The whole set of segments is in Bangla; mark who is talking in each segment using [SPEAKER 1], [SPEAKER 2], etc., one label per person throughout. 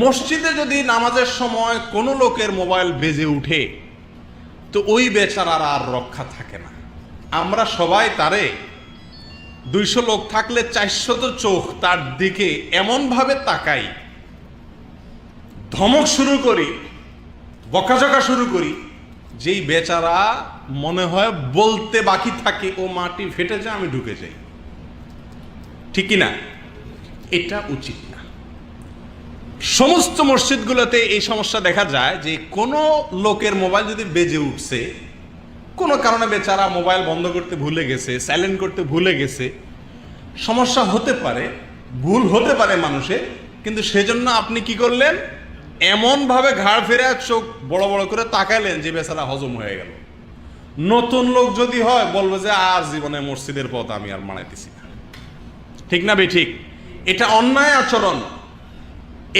[SPEAKER 1] মসজিদে যদি নামাজের সময় কোনো লোকের মোবাইল বেজে উঠে, তো ওই বেচারার আর রক্ষা থাকে না। আমরা সবাই তারে দুইশো লোক থাকলে চারশত চোখ তার দিকে এমনভাবে তাকাই, ধমক শুরু করি, বকাঝকা শুরু করি, যেই বেচারা মনে হয় বলতে বাকি থাকে, ও মাটি ফেটে যায়, আমি ঢুকে যাই। ঠিক না এটা উচিত না। সমস্ত মসজিদগুলোতে এই সমস্যা দেখা যায় যে কোনো লোকের মোবাইল যদি বেজে উঠছে, কোনো কারণে বেচারা মোবাইল বন্ধ করতে ভুলে গেছে সাইলেন্ট করতে ভুলে গেছে, সমস্যা হতে পারে, ভুল হতে পারে মানুষের, কিন্তু সেজন্য আপনি কি করলেন? এমনভাবে ঘাড় ফেরে চোখ বড় বড় করে তাকাইলেন যে বেচারা হজম হয়ে গেল। নতুন লোক যদি হয়, বলবে যে আর জীবনে মসজিদের পথ আমি আর মানাইতেছি না। ঠিক না বে ঠিক? এটা অন্যায় আচরণ।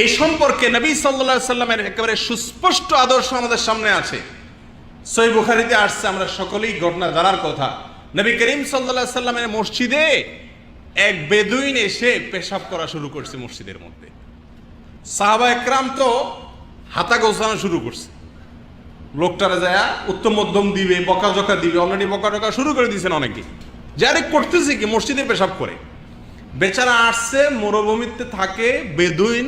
[SPEAKER 1] এই সম্পর্কে নবী সাল্লা সাল্লামের একেবারে সুস্পষ্ট আদর্শ আমাদের সামনে আছে। সই বুখারিতে আসছে, আমরা সকলেই ঘটনা জানার কথা। নবী করিম সাল্লা সাল্লামের মসজিদে এক বেদুইন এসে পেশাব করা শুরু করছে মসজিদের মধ্যে। সাহাবা একরাম তো হাতা গোছানো শুরু করছে। লোকটারা যায় উত্তম মধ্যম দিবে বকাঝকা দিবে অলরেডি বকাঝকা শুরু করে দিয়েছেন অনেকে যারে করতেছে কি মসজিদে পেশাব করে। বেচারা আসছে, মরুভূমিতে থাকে বেদুইন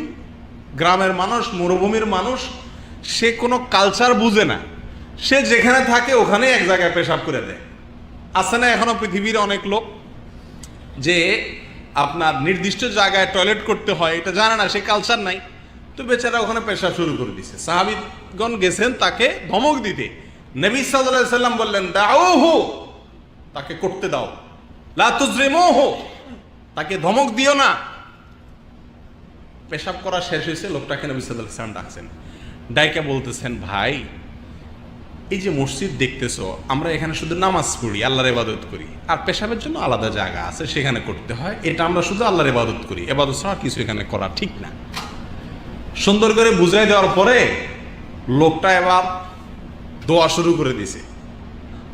[SPEAKER 1] গ্রামের মানুষ, মরুভূমির মানুষ, সে কোনো কালচার বুঝে না। সে যেখানে থাকে ওখানে এক জায়গায় পেশাব করে দেয়। আছে না এখনও পৃথিবীর অনেক লোক যে আপনার নির্দিষ্ট জায়গায় টয়লেট করতে হয়, এটা জানে না, সে কালচার নাই। তো বেচারা ওখানে পেশা শুরু করে দিছে। সাহাবিগণ গেছেন তাকে ধমক দিতে। নবী সাল্লাম বললেন দাও হো তাকে করতে দাও। লা তুজরিমু হো তাকে ধমক দিও না। পেশাব করা শেষ হয়েছে লোকটাকে নবী সাল্লাল্লাহু আলাইহি সাল্লাম ডাকছেন। ডাইকে বলতেছেন, ভাই, এই যে মসজিদ দেখতেছো, আমরা এখানে শুধু নামাজ পড়ি, আল্লাহর ইবাদত করি। আর পেশাবের জন্য আলাদা জায়গা আছে, সেখানে করতে হয়। এটা আমরা শুধু আল্লাহর ইবাদত করি। এবাদত ছাড়া কিছু এখানে করা ঠিক না। সুন্দর করে বুঝাই দেওয়ার পরে লোকটা এবার দোয়া শুরু করে দিছে।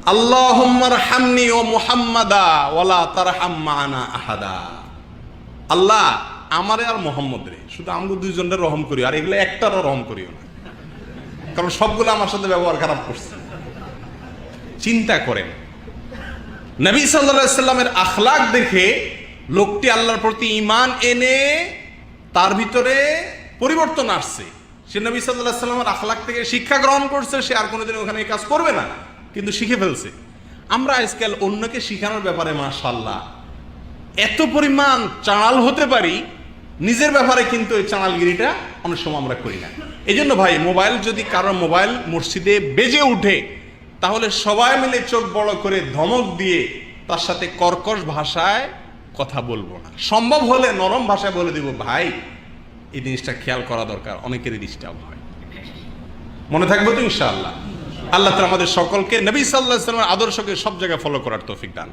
[SPEAKER 1] আল্লাহুম্মার হামনি ও মুহাম্মাদা ওয়ালা তারহাম মানা আহাদা। আল্লাহ আমারে আর মোহাম্মদ রে। শুধু আমগো দুইজনের রহম করি আর এগুলো একটারও রহম করিও না। কারণ সবগুলো আমার সাথে ব্যবহার খারাপ করছে। চিন্তা করেন। নবী সাল্লা সাল্লামের আখলাক দেখে লোকটি আল্লাহর প্রতি ইমান এনে তার ভিতরে পরিবর্তন আসছে। সে নবী সাল্লাহ সাল্লামের আখলাক থেকে শিক্ষা গ্রহণ করছে, সে আর কোনোদিন ওখানে কাজ করবে না, কিন্তু শিখে ফেলছে। আমরা আজকাল অন্যকে শিখানোর ব্যাপারে মাশাল্লাহ এত পরিমাণ চাঁড়াল হতে পারি নিজের ব্যাপারে কিন্তু এই চাঁড়ালগিরিটা অনেক সময় আমরা করি না। এই জন্য ভাই, মোবাইল যদি কারোর মোবাইল মসজিদে বেজে উঠে, তাহলে সবাই মিলে চোখ বড় করে ধমক দিয়ে তার সাথে কর্কশ ভাষায় কথা বলব না। সম্ভব হলে নরম ভাষায় বলে দিব, ভাই, এই জিনিসটা খেয়াল করা দরকার, অনেকেরই ডিস্টার্ব হয়। মনে থাকবে তো ইনশাআল্লাহ। আল্লাহ তালা আমাদের সকলকে, নবী সাল্লাহ আদর্শকে সব জায়গায় ফলো করার তৌফিক দান।